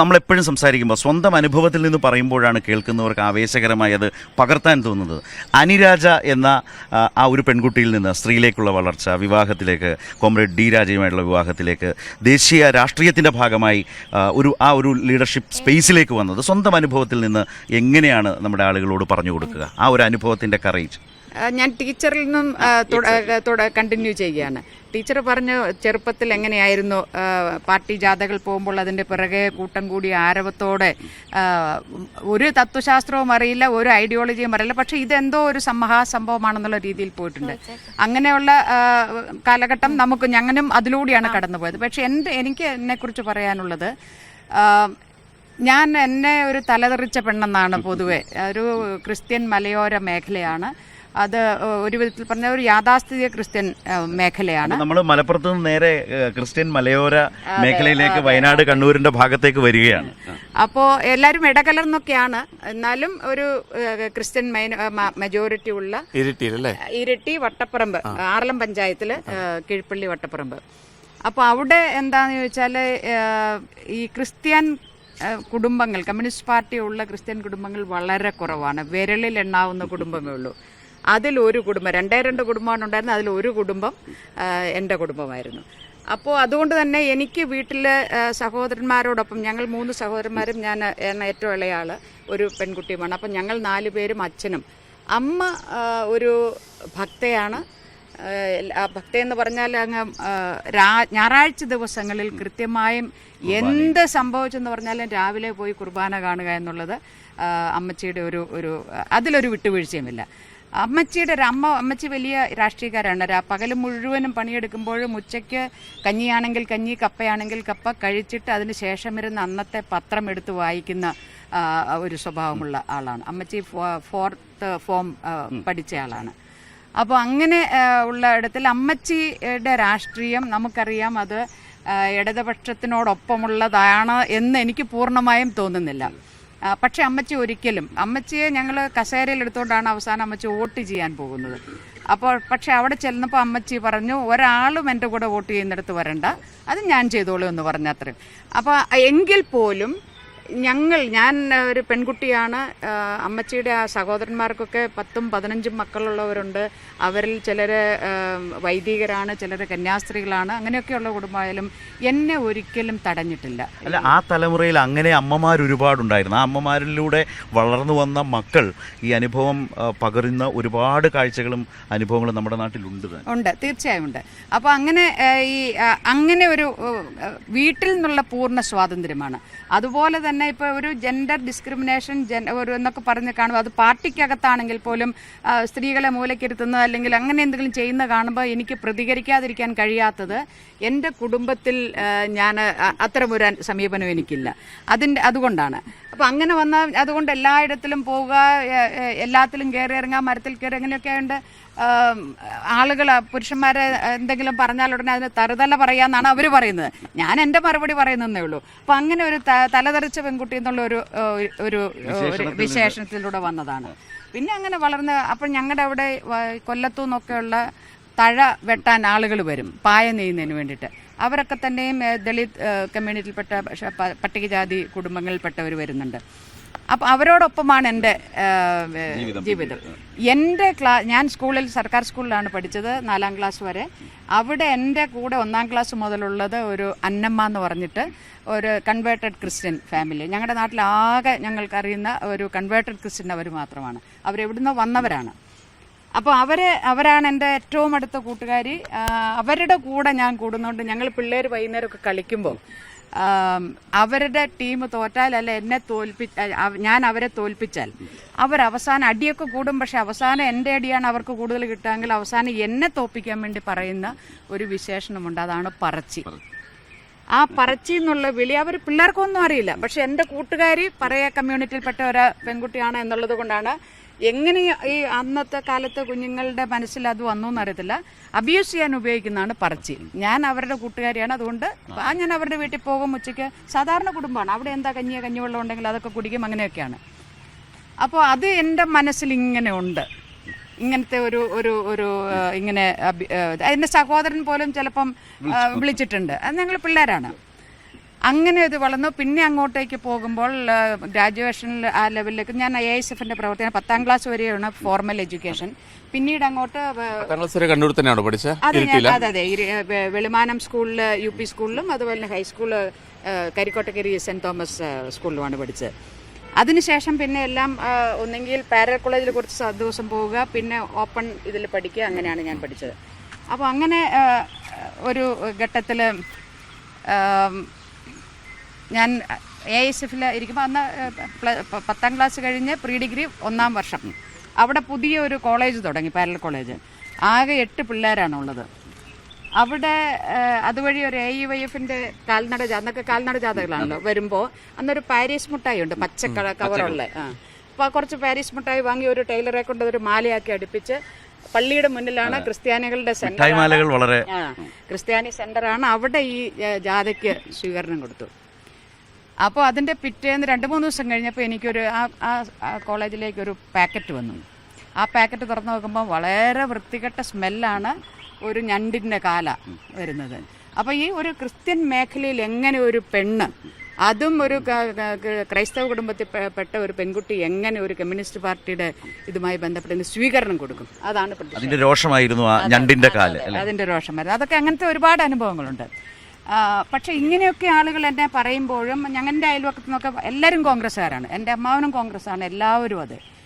നമ്മളെപ്പോഴും സംസാരിക്കുമ്പോൾ സ്വന്തം അനുഭവത്തിൽ നിന്ന് പറയുമ്പോഴാണ് കേൾക്കുന്നവർക്ക് ആവേശകരമായി അത് പകർത്താൻ തോന്നുന്നത്. അനിരാജ എന്ന ആ, ഒരു പെൺകുട്ടിയിൽ നിന്ന് സ്ത്രീയിലേക്കുള്ള വളർച്ച വിവാഹത്തിലേക്ക് കോമ്രേഡ് ഡി രാജയുമായിട്ടുള്ള വിവാഹത്തിലേക്ക് ദേശീയ രാഷ്ട്രീയത്തിന്റെ ഭാഗമായി ഒരു ആ ഒരു ലീഡർഷിപ്പ് സ്പേസിലേക്ക് വന്നത് സ്വന്തം അനുഭവത്തിൽ നിന്ന് എങ്ങനെയാണ് നമ്മുടെ ആളുകളോട് പറഞ്ഞു കൊടുക്കുക? ആ ഒരു അനുഭവത്തിന്റെ കറേജ് ഞാൻ ടീച്ചറിൽ നിന്നും കണ്ടിന്യൂ ചെയ്യുകയാണ്. ടീച്ചർ പറഞ്ഞു ചെറുപ്പത്തിൽ എങ്ങനെയായിരുന്നു പാർട്ടി ജാഥകൾ പോകുമ്പോൾ അതിന്റെ പിറകെ കൂട്ടം കൂടി ആരവത്തോടെ ഒരു തത്വശാസ്ത്രവും അറിയില്ല ഒരു ഐഡിയോളജിയും അറിയില്ല പക്ഷെ ഇതെന്തോ ഒരു മഹാസംഭവമാണെന്നുള്ള രീതിയിൽ പോയിട്ടുണ്ട്. അങ്ങനെയുള്ള കാലഘട്ടം നമുക്ക് ഞങ്ങനും അതിലൂടെയാണ് കടന്നുപോയത്. പക്ഷേ എന്റെ എനിക്ക് എന്നെക്കുറിച്ച് പറയാനുള്ളത് ഞാൻ എന്നെ ഒരു തലതെറിച്ച പെണ്ണെന്നാണ് പൊതുവെ ഒരു ക്രിസ്ത്യൻ മലയോര മേഖലയാണ്. അത് ഒരു വിധത്തിൽ പറഞ്ഞ ഒരു യാഥാസ്ഥിതിക ക്രിസ്ത്യൻ മേഖലയാണ്. നമ്മൾ മലപ്പുറത്ത് നിന്ന് നേരെ ക്രിസ്ത്യൻ മലയോര മേഖലയിലേക്ക് വയനാട് കണ്ണൂരിന്റെ ഭാഗത്തേക്ക് വരികയാണ്. അപ്പോൾ എല്ലാവരും ഇടകലർന്നൊക്കെയാണ്. എന്നാലും ഒരു ക്രിസ്ത്യൻ മെജോറിറ്റി ഉള്ള ഇരിട്ടി അല്ലേ? ഇരിട്ടി വട്ടപ്പറമ്പ് ആറളം പഞ്ചായത്തിൽ കീഴ്പള്ളി വട്ടപ്പറമ്പ്. അപ്പോൾ അവിടെ എന്താന്ന് ചോദിച്ചാൽ ഈ ക്രിസ്ത്യൻ കുടുംബങ്ങൾ കമ്മ്യൂണിസ്റ്റ് പാർട്ടി ഉള്ള ക്രിസ്ത്യൻ കുടുംബങ്ങൾ വളരെ കുറവാണ്. വിരലിൽ എണ്ണാവുന്ന കുടുംബമേ ഉള്ളൂ. അതിലൊരു കുടുംബം രണ്ടേ രണ്ട് കുടുംബമാണ് ഉണ്ടായിരുന്നത് അതിൽ ഒരു കുടുംബം എന്റെ കുടുംബമായിരുന്നു. അപ്പോൾ അതുകൊണ്ട് തന്നെ എനിക്ക് വീട്ടിലെ സഹോദരന്മാരോടൊപ്പം ഞങ്ങൾ മൂന്ന് സഹോദരന്മാരും ഞാൻ എന്ന ഏറ്റവും ഇളയാൾ ഒരു പെൺകുട്ടിയുമാണ്. അപ്പം ഞങ്ങൾ നാല് പേരും അച്ഛനും. അമ്മ ഒരു ഭക്തയാണ്. ഭക്തയെന്ന് പറഞ്ഞാൽ അങ്ങ് ഞായറാഴ്ച ദിവസങ്ങളിൽ കൃത്യമായും എന്ത് സംഭവിച്ചെന്ന് പറഞ്ഞാലും രാവിലെ പോയി കുർബാന കാണുക എന്നുള്ളത് അമ്മച്ചിയുടെ ഒരു ഒരു അതിലൊരു വിട്ടുവീഴ്ചയുമില്ല. അമ്മച്ചിയുടെ ഒരു അമ്മ അമ്മച്ചി വലിയ രാഷ്ട്രീയക്കാരാണ്. പകൽ മുഴുവനും പണിയെടുക്കുമ്പോഴും ഉച്ചയ്ക്ക് കഞ്ഞിയാണെങ്കിൽ കഞ്ഞി കപ്പയാണെങ്കിൽ കപ്പ കഴിച്ചിട്ട് അതിന് ശേഷം വരുന്ന അന്നത്തെ പത്രം എടുത്ത് വായിക്കുന്ന ഒരു സ്വഭാവമുള്ള ആളാണ്. അമ്മച്ചി ഫോർത്ത് ഫോം പഠിച്ച ആളാണ്. അപ്പോൾ അങ്ങനെ ഉള്ള ഇടത്തിൽ അമ്മച്ചിയുടെ രാഷ്ട്രീയം നമുക്കറിയാം അത് ഇടതുപക്ഷത്തിനോടൊപ്പമുള്ളതാണ് എന്ന് എനിക്ക് പൂർണമായും തോന്നുന്നില്ല. പക്ഷെ അമ്മച്ചി ഒരിക്കലും അമ്മച്ചിയെ ഞങ്ങൾ കസേരയിൽ എടുത്തുകൊണ്ടാണ് അവസാനം അമ്മച്ചി വോട്ട് ചെയ്യാൻ പോകുന്നത്. അപ്പോൾ പക്ഷെ അവിടെ ചെന്നപ്പോൾ അമ്മച്ചി പറഞ്ഞു ഒരാളും എന്റെ കൂടെ വോട്ട് ചെയ്യുന്നിടത്ത് വരണ്ട അത് ഞാൻ ചെയ്തോളൂ എന്ന് പറഞ്ഞത്രയും അപ്പോൾ എങ്കിൽ പോലും ഞങ്ങൾ ഞാൻ ഒരു പെൺകുട്ടിയാണ്. അമ്മച്ചിയുടെ ആ സഹോദരന്മാർക്കൊക്കെ പത്തും പതിനഞ്ചും മക്കളുള്ളവരുണ്ട്. അവരിൽ ചിലർ വൈദികരാണ് ചിലർ കന്യാസ്ത്രീകളാണ്. അങ്ങനെയൊക്കെയുള്ള കുടുംബമായാലും എന്നെ ഒരിക്കലും തടഞ്ഞിട്ടില്ല. അല്ല ആ തലമുറയിൽ അങ്ങനെ അമ്മമാർ ഒരുപാടുണ്ടായിരുന്നു. ആ അമ്മമാരിലൂടെ വളർന്നു വന്ന മക്കൾ ഈ അനുഭവം പകരുന്ന ഒരുപാട് കാഴ്ചകളും അനുഭവങ്ങളും നമ്മുടെ നാട്ടിലുണ്ട് ഉണ്ട് തീർച്ചയായും ഉണ്ട്. അപ്പോൾ അങ്ങനെ ഈ അങ്ങനെ ഒരു വീട്ടിൽ നിന്നുള്ള പൂർണ സ്വാതന്ത്ര്യമാണ്. അതുപോലെ തന്നെ ഇപ്പോൾ ഒരു ജെൻഡർ ഡിസ്ക്രിമിനേഷൻ ഒരു എന്നൊക്കെ പറഞ്ഞ് കാണുമ്പോൾ അത് പാർട്ടിക്കകത്താണെങ്കിൽ പോലും സ്ത്രീകളെ മൂലക്കിരുത്തുന്നത് അല്ലെങ്കിൽ അങ്ങനെ എന്തെങ്കിലും ചെയ്യുന്ന കാണുമ്പോൾ എനിക്ക് പ്രതികരിക്കാതിരിക്കാൻ കഴിയാത്തത് എന്റെ കുടുംബത്തിൽ ഞാൻ അത്തരമൊരു സമീപനം എനിക്കില്ല. അതിന്റെ അതുകൊണ്ടാണ്. അപ്പോൾ അങ്ങനെ വന്ന അതുകൊണ്ട് എല്ലായിടത്തിലും പോവുക എല്ലാത്തിലും കയറി ഇറങ്ങുക മരത്തിൽ കയറി അങ്ങനെയൊക്കെ ഉണ്ട്. ആളുകൾ പുരുഷന്മാരെ എന്തെങ്കിലും പറഞ്ഞാൽ ഉടനെ അതിന് തറുതല പറയാന്നാണ് അവർ പറയുന്നത്. ഞാൻ എന്റെ മറുപടി പറയുന്നതേ ഉള്ളൂ. അപ്പം അങ്ങനെ ഒരു ത- തലതെറിച്ച പെൺകുട്ടി എന്നുള്ള ഒരു ഒരു വിശേഷണത്തിലൂടെ വന്നതാണ്. പിന്നെ അങ്ങനെ വളർന്ന് അപ്പം ഞങ്ങളുടെ അവിടെ കൊല്ലത്തു നിന്നൊക്കെയുള്ള തഴ വെട്ടാൻ ആളുകൾ വരും പായ നെയ്യുന്നതിന് വേണ്ടിയിട്ട്. അവരൊക്കെ തന്നെയും ദളിത് കമ്മ്യൂണിറ്റിയിൽപ്പെട്ട പക്ഷേ പട്ടികജാതി കുടുംബങ്ങളിൽപ്പെട്ടവർ വരുന്നുണ്ട്. അപ്പം അവരോടൊപ്പമാണ് എന്റെ ജീവിതം. എന്റെ ക്ലാ ഞാൻ സ്കൂളിൽ സർക്കാർ സ്കൂളിലാണ് പഠിച്ചത് നാലാം ക്ലാസ് വരെ. അവിടെ എന്റെ കൂടെ ഒന്നാം ക്ലാസ് മുതലുള്ളത് ഒരു അന്നമ്മ എന്ന് പറഞ്ഞിട്ട് ഒരു കൺവേർട്ടഡ് ക്രിസ്ത്യൻ ഫാമിലി ഞങ്ങളുടെ നാട്ടിലാകെ ഞങ്ങൾക്കറിയുന്ന ഒരു കൺവേർട്ടഡ് ക്രിസ്ത്യൻ അവർ മാത്രമാണ്. അവരെവിടുന്ന് വന്നവരാണ്. അപ്പോൾ അവർ അവരാണ് എന്റെ ഏറ്റവും അടുത്ത കൂട്ടുകാരി. അവരുടെ കൂടെ ഞാൻ കൂടുന്നതുകൊണ്ട് ഞങ്ങൾ പിള്ളേർ വൈകുന്നേരമൊക്കെ കളിക്കുമ്പോൾ അവരുടെ ടീം തോറ്റാൽ അല്ല എന്നെ തോൽപ്പി ഞാൻ അവരെ തോൽപ്പിച്ചാൽ. അവർ അവസാനം അടിയൊക്കെ കൂടും പക്ഷെ അവസാനം എന്റെ അടിയാണ് അവർക്ക് കൂടുതൽ കിട്ടുകയെങ്കിൽ അവസാനം എന്നെ തോൽപ്പിക്കാൻ വേണ്ടി പറയുന്ന ഒരു വിശേഷണമുണ്ട്. അതാണ് പറച്ചി. ആ പറച്ചി എന്നുള്ള വിളി അവർ പിള്ളേർക്കൊന്നും അറിയില്ല. പക്ഷെ എന്റെ കൂട്ടുകാരി പറയ കമ്മ്യൂണിറ്റിയിൽപ്പെട്ട ഒരു പെൺകുട്ടിയാണ് എന്നുള്ളത് കൊണ്ടാണ് എങ്ങനെ ഈ അന്നത്തെ കാലത്ത് കുഞ്ഞുങ്ങളുടെ മനസ്സിൽ അത് വന്നു എന്നറിയത്തില്ല. അബ്യൂസ് ചെയ്യാൻ ഉപയോഗിക്കുന്നതാണ് പറച്ചി. ഞാൻ അവരുടെ കൂട്ടുകാരിയാണ്. അതുകൊണ്ട് ആ ഞാൻ അവരുടെ വീട്ടിൽ പോകും ഉച്ചയ്ക്ക്. സാധാരണ കുടുംബമാണ്. അവിടെ എന്താ കഞ്ഞിയ കഞ്ഞിവെള്ളം ഉണ്ടെങ്കിൽ അതൊക്കെ കുടിക്കും അങ്ങനെയൊക്കെയാണ്. അപ്പോൾ അത് എന്റെ മനസ്സിൽ ഇങ്ങനെ ഉണ്ട്. ഇങ്ങനത്തെ ഒരു ഒരു ഒരു ഇങ്ങനെ എന്റെ സഹോദരൻ പോലും ചിലപ്പം വിളിച്ചിട്ടുണ്ട്. അത് ഞങ്ങൾ പിള്ളേരാണ്. അങ്ങനെ ഇത് വളർന്നു. പിന്നെ അങ്ങോട്ടേക്ക് പോകുമ്പോൾ ഗ്രാജുവേഷനിൽ ആ ലെവലിലേക്ക് ഞാൻ ഐ എസ് എഫിന്റെ പ്രവർത്തനം പത്താം ക്ലാസ് വരെയാണ് ഫോർമൽ എഡ്യൂക്കേഷൻ. പിന്നീട് അങ്ങോട്ട് കണ്ണൂർ തന്നെയാണോ പഠിച്ചത് അതെ അതെ അതെ. വെളിമാനം സ്കൂളിൽ യു പി സ്കൂളിലും അതുപോലെ തന്നെ high school Karikkottakkari saint Thomas സ്കൂളിലുമാണ് പഠിച്ചത്. അതിനുശേഷം പിന്നെ എല്ലാം ഒന്നെങ്കിൽ പാരൽ കോളേജിൽ കുറച്ച് ദിവസം പോവുക പിന്നെ ഓപ്പൺ ഇതിൽ പഠിക്കുക അങ്ങനെയാണ് ഞാൻ പഠിച്ചത്. അപ്പോൾ അങ്ങനെ ഒരു ഘട്ടത്തിൽ ഞാൻ എ എസ് എഫിൽ ഇരിക്കുമ്പോൾ അന്ന് പത്താം ക്ലാസ് കഴിഞ്ഞ് പ്രീ ഡിഗ്രി ഒന്നാം വർഷം. അവിടെ പുതിയ ഒരു കോളേജ് തുടങ്ങി പാരൽ കോളേജ്. ആകെ എട്ട് പിള്ളേരാണുള്ളത്. അവിടെ അതുവഴി ഒരു എ ഇ വൈ എഫിന്റെ കാൽനട അന്നൊക്കെ കാൽനട ജാഥകളാണല്ലോ വരുമ്പോൾ അന്നൊരു പാരീസ് മുട്ടായി ഉണ്ട് പച്ച കവറുള്ള ആ. അപ്പോൾ കുറച്ച് പാരീസ് മുട്ടായി വാങ്ങി ഒരു ടൈലറെ കൊണ്ട് ഒരു മാലയാക്കി അടുപ്പിച്ച് പള്ളിയുടെ മുന്നിലാണ് ക്രിസ്ത്യാനികളുടെ സെന്റർ വളരെ ക്രിസ്ത്യാനി സെന്ററാണ് അവിടെ ഈ ജാഥയ്ക്ക് സ്വീകരണം കൊടുത്തു. അപ്പോൾ അതിന്റെ പിറ്റേന്ന് രണ്ട് മൂന്ന് ദിവസം കഴിഞ്ഞപ്പോൾ എനിക്കൊരു ആ ആ കോളേജിലേക്കൊരു കോളേജിലേക്ക് ഒരു പാക്കറ്റ് വന്നു. ആ പാക്കറ്റ് തുറന്നു നോക്കുമ്പോൾ വളരെ വൃത്തികെട്ട സ്മെല്ലാണ് ഒരു ഞണ്ടിന്റെ കാല വരുന്നത്. അപ്പോൾ ഈ ഒരു ക്രിസ്ത്യൻ മേഖലയിൽ എങ്ങനെ ഒരു പെണ്ണ് അതും ഒരു ക്രൈസ്തവ കുടുംബത്തിൽ പെട്ട ഒരു പെൺകുട്ടി എങ്ങനെ ഒരു കമ്മ്യൂണിസ്റ്റ് പാർട്ടിയുടെ ഇതുമായി ബന്ധപ്പെട്ട് സ്വീകരണം കൊടുക്കും? അതാണ്. അതിന്റെ രോഷമായിരുന്നു ഞണ്ടിന്റെ കാൽ അതിന്റെ രോഷമായിരുന്നു. അതൊക്കെ അങ്ങനത്തെ ഒരുപാട് അനുഭവങ്ങളുണ്ട്. പക്ഷെ ഇങ്ങനെയൊക്കെ ആളുകൾ എന്നെ പറയുമ്പോഴും ഞങ്ങളുടെ അയൽവക്കത്തു നിന്നൊക്കെ എല്ലാവരും കോൺഗ്രസ്സുകാരാണ്. എന്റെ അമ്മാവനും കോൺഗ്രസ്സാണ് എല്ലാവരും അതെ.